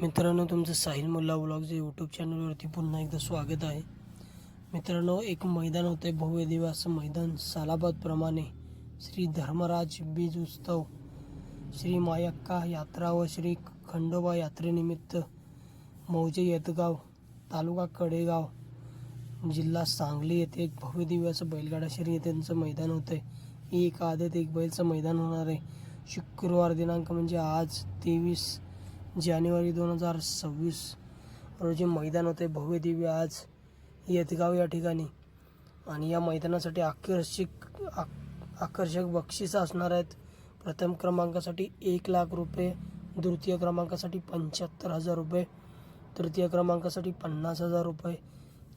मित्रांनो तुमचं साहिल मुल्ला जे यूट्यूब चॅनलवरती पुन्हा एकदा स्वागत आहे. मित्रांनो एक मैदान होते भव्य दिव्य असं मैदान सालाबादप्रमाणे श्री धर्मराज बीज उत्सव श्री मायक्का यात्रा व श्री खंडोबा यात्रेनिमित्त मौजे येतगाव तालुका कडेगाव जिल्हा सांगली येथे एक भव्य दिव्य असं बैलगाडा त्यांचं मैदान होतं आहे एक आदत एक बैलचं मैदान होणार आहे. शुक्रवार दिनांक म्हणजे आज तेवीस जानेवारी दोन हजार सव्वीस रोजी मैदान होते. भव्य दिव्य आज येतगाव या ठिकाणी. आणि या मैदानासाठी आकर्षक आक- आकर्षक बक्षीस असणार आहेत. प्रथम क्रमांकासाठी एक लाख रुपये द्वितीय क्रमांकासाठी पंच्याहत्तर हजार रुपये तृतीय क्रमांकासाठी पन्नास हजार रुपये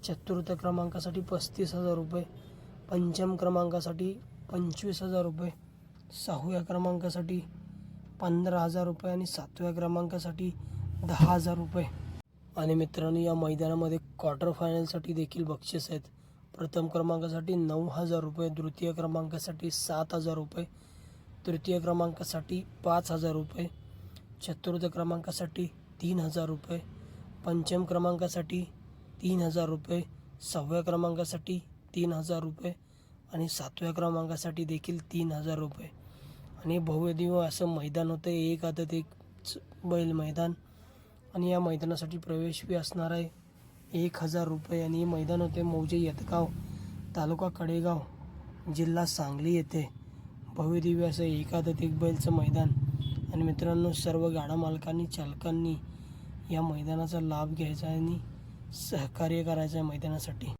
चतुर्थ क्रमांकासाठी पस्तीस हजार रुपये पंचम क्रमांकासाठी पंचवीस हजार रुपये सहाव्या क्रमांकासाठी पंधरा हजार रुपये आणि सातव्या क्रमांकासाठी दहा हजार रुपये. आणि मित्रांनो या मैदानामध्ये क्वार्टर फायनलसाठी देखील बक्षीस आहेत. प्रथम क्रमांकासाठी नऊ हजार रुपये द्वितीय क्रमांकासाठी सात हजार रुपये तृतीय क्रमांकासाठी पाच हजार रुपये चतुर्थ क्रमांकासाठी तीन हजार रुपये पंचम क्रमांकासाठी तीन हजार रुपये सहाव्या क्रमांकासाठी तीन हजार रुपये आणि सातव्या क्रमांकासाठी देखील तीन हजार रुपये. आणि भव्यदिव्य असं मैदान होतं. एक आदत एक बैल मैदान. आणि या मैदानासाठी प्रवेश फी असणार आहे एक हजार रुपये. आणि हे मैदान होते मौजे यतगाव तालुका कडेगाव जिल्हा सांगली येथे. भव्यदिव्य असं एक आदत एक बैलचं मैदान. आणि मित्रांनो सर्व गाडा मालकांनी चालकांनी या मैदानाचा लाभ घ्यायचा आणि सहकार्य करायचं आहे मैदानासाठी.